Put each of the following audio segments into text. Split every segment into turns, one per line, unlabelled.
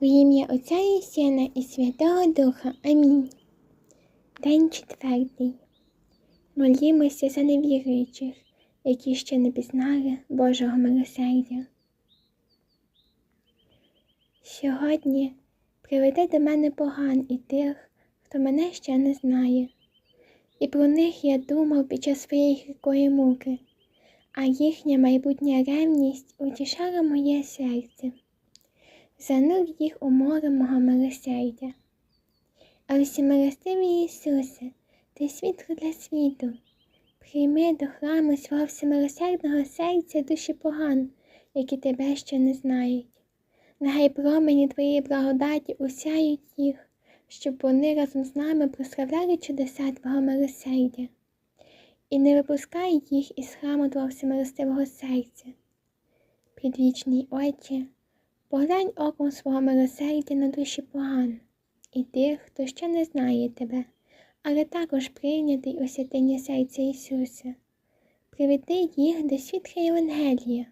В ім'я Отця і Сина і Святого Духа. Амінь. День четвертий. Молімося за невіруючих, які ще не пізнали Божого милосердя. Сьогодні приведе до мене поган і тих, хто мене ще не знає. І про них я думав під час своєї гіркої муки, а їхня майбутня ревність утішала моє серце занур їх у море мого милосердя. А всемилостивий Ісусе, ти світло для світу, прийми до храму свого всемилосердного серця душі поган, які тебе ще не знають. Нехай промені твоєї благодаті усяють їх, щоб вони разом з нами прославляли чудеса Твого милосердя. І не випускай їх із храму Твого всемилостивого серця. Підвічний Отче, Поглянь оком свого милосердя на душі поган і тих, хто ще не знає тебе, але також прийнятий у святині серця Ісуса. Приведи їх до світла Євангелія.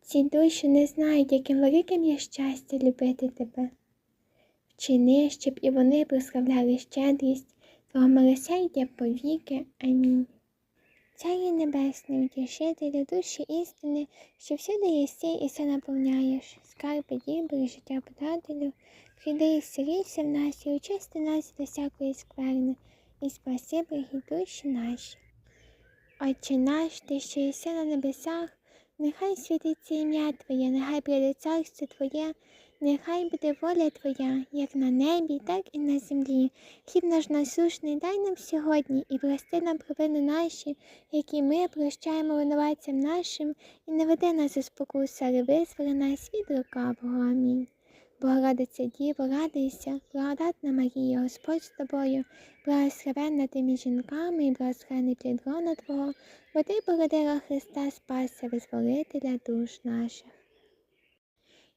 Ці душі не знають, яким великим є щастя любити тебе. Вчини, щоб і вони прославляли щедрість Твого милосердя повіки. Амінь. Царі Небесний, утішителю душі істини, що всюди єси і все наповняєш, скарби дібри, життя подателю, прийди і вселися в нас і очисти нас до всякої скверни, і спаси благі душі наші. Отче наш, ти що єси на небесах, нехай світиться ім'я Твоє, нехай прийде царство Твоє. Нехай буде воля Твоя, як на небі, так і на землі. Хліб наш насушний дай нам сьогодні і прости нам провини наші, які ми прощаємо винуватцям нашим, і не веди нас у спокусу, але визволи нас від лукавого. Амінь. Богородиця Діво, радуйся, благодатна Марія, Господь з тобою, благословенна ти між жінками і благословений плід лона Твого, бо ти породила Христа, Спася, визволителя душ наших.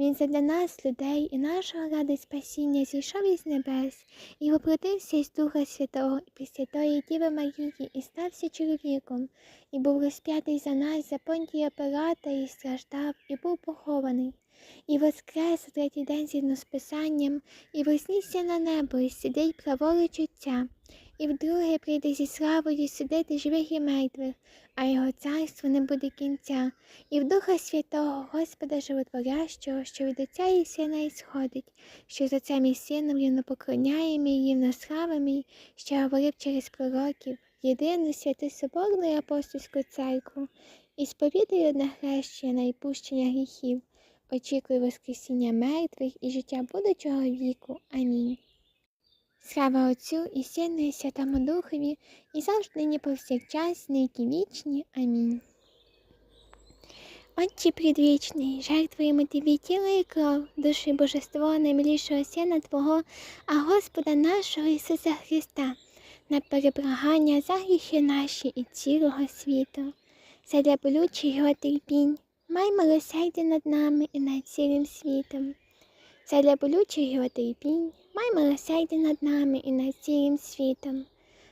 Він задля нас, людей і нашого ради спасіння зійшов із небес і воплотився із Духа Святого і Пресвятої Діви Марії, і стався чоловіком, і був розп'ятий за нас, за понтія Пилата, і страждав, і був похований, і воскрес у третій день згідно з Писанням, і вознісся на небо, і сидить праворуч Отця, і вдруге прийде зі славою судити живих і мертвих, а його царство не буде кінця, і в Духа Святого Господа Животворящого, що від Отця і Сина ісходить, що за цим і сином рівно поклоняємо і рівно славимо, що говорив через пророків, єдину святу Соборну і апостольську церкву, і сповідаю одне хрещення і пущення гріхів, очікую Воскресіння мертвих і життя будучого віку. Амінь. Слава Отцю і Сину, і Святому Духові, і завжди нині повсякчас, нині вічні. Амінь. Отче предвічний, жертвуємо Тобі тіло і кров, душі Божества наймилішого Сина Твого, а Господа нашого Ісуса Христа, на перебрагання за гріхи наші і цілого світу, задля болючих його терпінь, май милосердя над нами і над цілим світом, задля болючих його терпінь, май милосердя над нами і над цілим світом,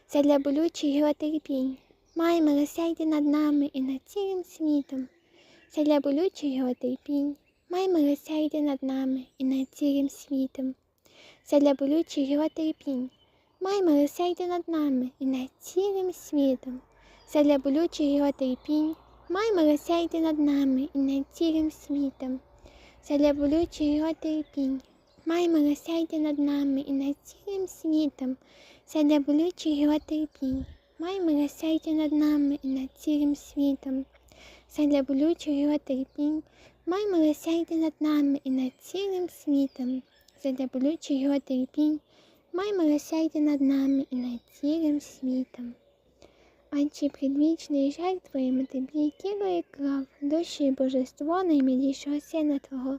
задля болючих його терпінь, май милосердя над нами і над цілим світом. Задля болючих його терпінь, май милосердя над нами і над цілим світом. Задля болючих його терпінь, май милосердя над нами і над цілим світом. Задля болючих його май милосердя над нами і над цілим світом. Задля болючих його терпінь, май над нами і над цілим світом. Задля болючих його терпінь, май милосердя над нами і над цілим світом. Задля болючих його терпінь, май милосердя над нами і над цілим світом, задля болючих його терпінь, май милосердя над нами і над цілим світом. Отче предвічний жертвуємо тобі тіло і кров, душі і божество наймилішого Сина Твого,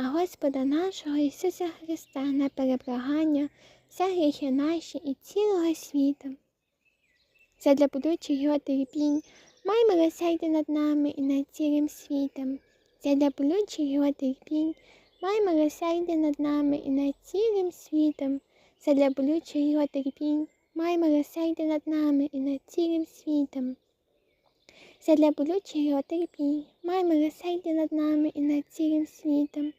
а Господа нашого Ісуса Христа на перебрагання, за гріхи наші і цілого світу. задля будучих його терпінь, май милосердя над нами і над цілим світом, задля болючих його терпінь, май милосердя над нами і над цілим світом, задля болючих його терпінь, май милосердя над нами і над цілим світом. Задля болючих його терпінь, май милосердя над нами і над цілим світом,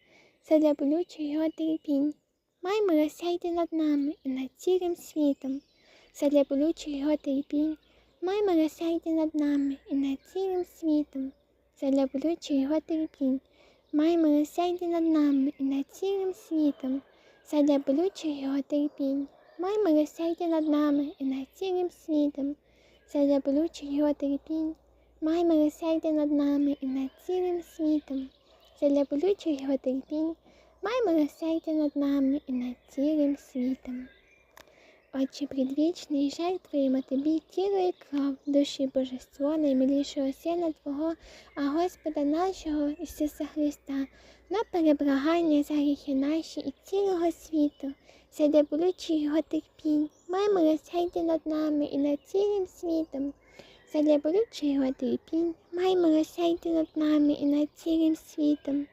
задля болючих його терпінь, май милосердя над нами і над цілим світом, задля болючих його терпінь, май милосердя над нами і над цілим світом, задля болючих його терпінь, май милосердя над нами і над цілим світом, задля болючих його терпінь, май милосердя над нами і над цілим світом, задля болючих його терпінь, май милосердя над нами і над цілим світом, задля болючих його терпінь, май милосердя над нами і над цілим світом. Отче предвічний, жертвуємо тобі тіло і кров, душі божество наймилішого Сина Твого, а Господа нашого Ісуса Христа, на перебрагання за гріхи наші і цілого світу, сяде болючі його терпінь, май милосердя над нами і над цілим світом. Задля болючого його терпінь, май милосердя над нами і над цілим світом.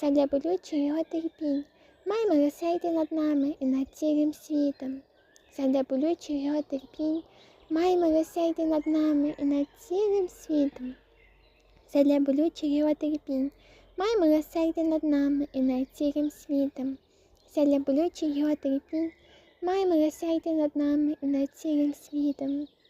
Задля болючого його терпінь, май милосердя над нами і над цілим світом. Задля болючого його терпінь, май милосердя над нами і над цілим світом. Задля болючого його терпінь, май милосердя над нами і над цілим світом. Задля болючого його терпінь, май милосердя над нами і над цілим світом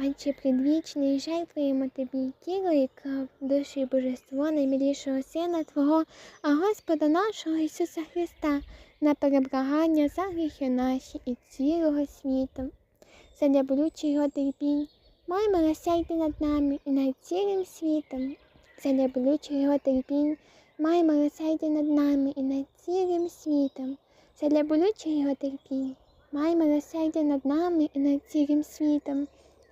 Отче предвічний, жертвуємо тобі тіло і кров, душу і божество наймилішого Сина Твого, а Господа нашого Ісуса Христа, на перебрагання за гріхи наші і цілого світу. Задля болючих його терпінь, май милосердя над нами і над цілим світом. Задля болючих його терпінь, май милосердя над нами і над цілим світом. Задля болючих його терпінь, май милосердя над нами і над цілим світом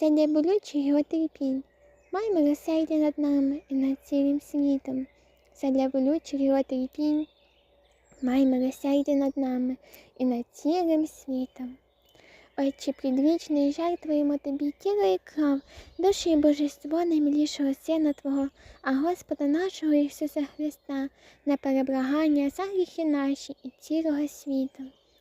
задля болючих його терпінь, май милосердя над нами і над цілим світом, задля болючих його терпінь, май милосердя над нами і над цілим світом. Отче предвічний, жертвуємо тобі тіло і кров, душі і божество наймилішого Сина Твого, а Господа нашого Ісуса Христа, на перебрагання за гріхи наші і цілого світу,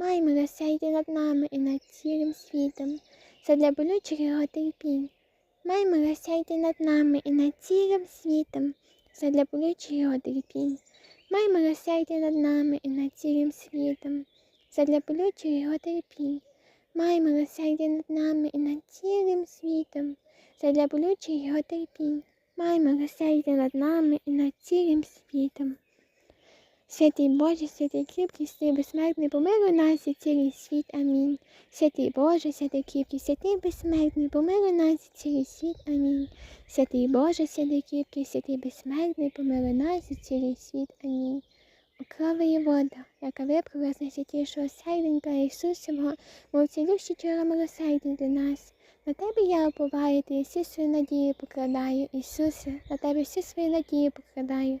Май милосердя над нами і над цілим світом, задля болючих його терпінь. Май милосердя над нами і над цілим світом, задля болючих його терпінь. Май милосердя над нами і над цілим світом, задля болючих його терпінь. Май милосердя над нами і над цілим світом, задля болючих його терпінь. Май милосердя над нами і над цілим світом. Святий Боже, святий кріпкий, святий безсмертний, помилуй нас і цілий світ. Амінь. Святий Боже, святий кріпкий, святий безсмертний, помилуй нас і цілий світ. Амінь. Святий Боже, святий кріпкий, святий безсмертний, помилуй нас і цілий світ. Амінь. У крови вода, яка виправила з найсвятішого серденька Ісусового, мов цілющі чора милосердя для нас. На тебе я оповаю, ти всі свої надії покладаю, Ісусе, на тебе всі свої надії покладаю.